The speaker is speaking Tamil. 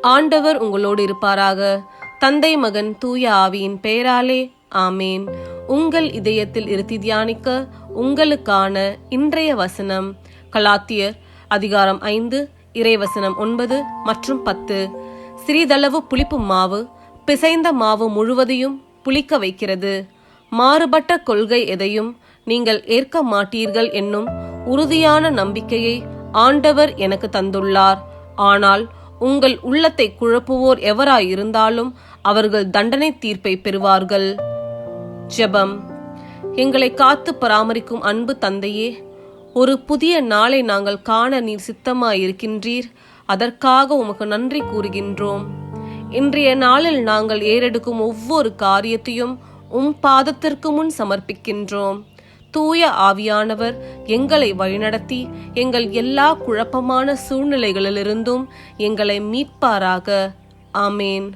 ஆண்டவர் உங்களோடு இருப்பாராக. தந்தை மகன் தூய ஆவியின் பெயராலே ஆமேன். உங்கள் இதயத்தில் இருத்தி தியானிக்க உங்களுக்கான இன்றைய வசனம் கலாத்தியர் அதிகாரம் ஐந்து இறைவசனம் ஒன்பது மற்றும் பத்து. சிறிதளவு புளிப்பு மாவு பிசைந்த மாவு முழுவதையும் புளிக்க வைக்கிறது. மாறுபட்ட கொள்கை எதையும் நீங்கள் ஏற்க மாட்டீர்கள் என்னும் உறுதியான நம்பிக்கையை ஆண்டவர் எனக்கு தந்துள்ளார். ஆனால் உங்கள் உள்ளத்தை குழப்புவோர் எவராயிருந்தாலும் அவர்கள் தண்டனை தீர்ப்பை பெறுவார்கள். ஜெபம். எங்களை காத்து பராமரிக்கும் அன்பு தந்தையே ஒரு புதிய நாளை நாங்கள் காண நீர் சித்தமாயிருக்கின்றீர். அதற்காக உமக்கு நன்றி கூறுகின்றோம். இன்றைய நாளில் நாங்கள் ஏறெடுக்கும் ஒவ்வொரு காரியத்தையும் உம் பாதத்திற்கு முன் சமர்ப்பிக்கின்றோம். தூய ஆவியானவர் எங்களை வழிநடத்தி எங்கள் எல்லா குழப்பமான சூழ்நிலைகளிலிருந்தும் எங்களை மீட்பாராக. ஆமேன்.